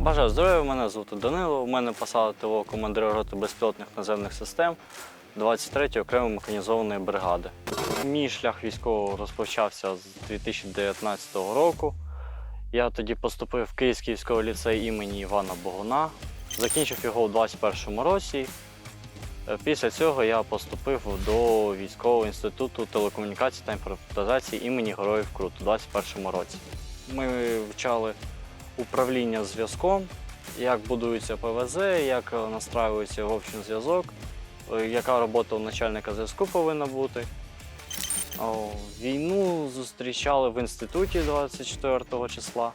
Бажаю здоров'я, мене звати Данило. У мене посада ТО командира роти безпілотних наземних систем 23-ї окремої механізованої бригади. Мій шлях військового розпочався з 2019 року. Я тоді поступив в Київський військовий ліцей імені Івана Богуна. Закінчив його у 2021 році. Е, Після цього я поступив до військового інституту телекомунікацій та інформатизації імені Героїв Крут у 2021 році. Ми вивчали управління зв'язком, як будується ПВЗ, як е, настраюється общий зв'язок, е, яка робота у начальника зв'язку повинна бути. Війну зустрічали в інституті 24 числа.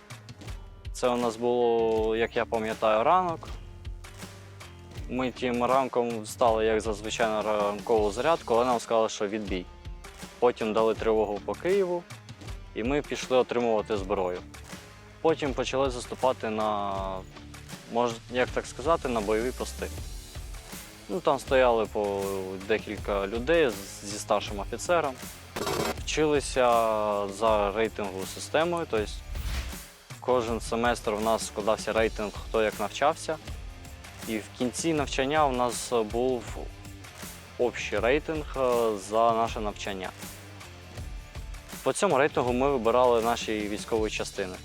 Це у нас було, як я пам'ятаю, ранок. Ми тим ранком встали, як зазвичай, на ранкову зарядку, але нам сказали, що відбій. Потім дали тривогу по Києву, і ми пішли отримувати зброю. Потім почали заступати на, мож, як так сказати, на бойові пости. Ну, там стояли по декілька людей зі старшим офіцером. Вчилися за рейтинговою системою, тобто кожен семестр у нас складався рейтинг, хто як навчався. І в кінці навчання у нас був общий рейтинг е, за наше навчання. По цьому рейтингу ми вибирали наші військові частини.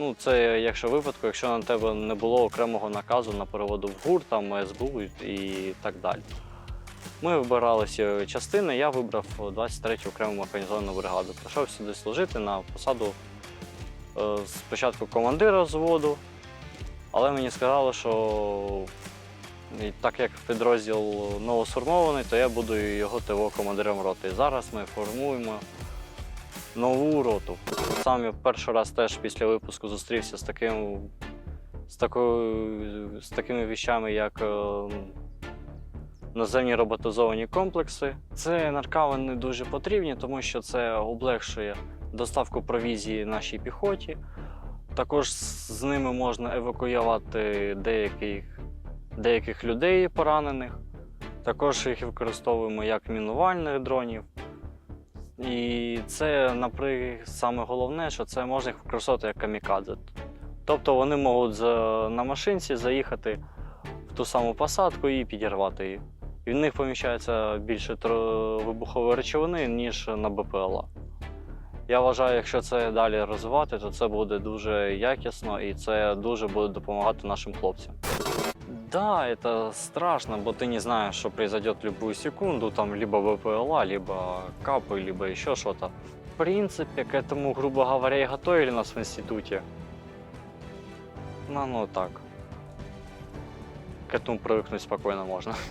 Ну, це якщо випадку, якщо на тебе не було окремого наказу на переводу в ГУР, там СБУ і так далі. Ми вибирали всі частини, я вибрав 23-ю окрему механізовану бригаду. Прийшов сюди служити на посаду е, спочатку командира взводу, але мені сказали, що так як підрозділ новосформований, то я буду його ТО командиром роти. Зараз ми формуємо нову роту. Сам я перший раз теж після випуску зустрівся з таким з, такою, з такими віщами, як е, наземні роботизовані комплекси. Це наркави не дуже потрібні, тому що це облегшує доставку провізії нашій піхоті. Також з ними можна евакуювати деяких, деяких людей поранених. Також їх використовуємо як мінувальних дронів. І це, наприклад, саме головне, що це можна їх використовувати як камікадзе. Тобто вони можуть на машинці заїхати в ту саму посадку і підірвати її. І в них поміщається більше вибухової речовини, ніж на БПЛА. Я вважаю, якщо це далі розвивати, то це буде дуже якісно і це дуже буде допомагати нашим хлопцям. Да, это страшно, бо ты не знаешь, что произойдет любую секунду, там либо ВПЛА, либо капы, либо еще что-то. В принципе, к этому, грубо говоря, и готовили нас в институте. Ну, ну так. К этому привыкнуть спокойно можно.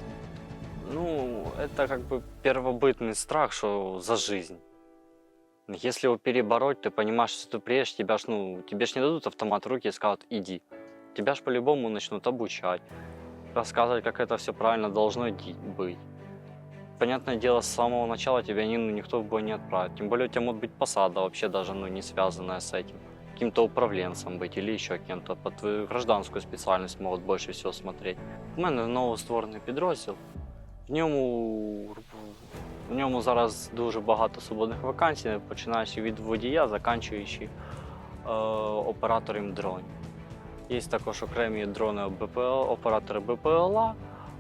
Ну, это как бы первобытный страх, что за жизнь. Если его перебороть, ты понимаешь, что ты приедешь, тебя ж, ну, тебе ж не дадут автомат в руки и скажут «иди». Тебя ж по-любому начнут обучать, рассказывать, как это все правильно должно ди- быть. Понятное дело, с самого начала тебя ни- ну, никто в бой не отправит. Тем более у тебя может быть посада вообще даже ну, не связанная с этим. Каким-то управленцем быть или еще кем-то. По твою гражданскую специальность могут больше всего смотреть. У мене новостворений підрозділ. В ньому, в ньому зараз дуже багато свободних вакансій, починаючи від водія, заканчуючи е, оператором дронів. Є також окремі дрони БПЛ, оператори БПЛА,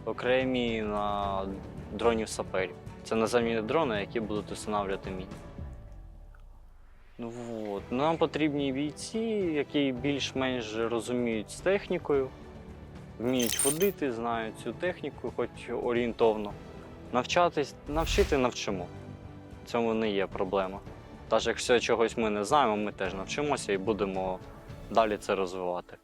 окремі на дронів саперів. Це наземні дрони, які будуть встановлювати міни. Ну, от. Нам потрібні бійці, які більш-менш розуміють з технікою, вміють водити, знають цю техніку, хоч орієнтовно. Навчатись, навчити навчимо. В цьому не є проблема. Навіть якщо чогось ми не знаємо, ми теж навчимося і будемо далі це розвивати.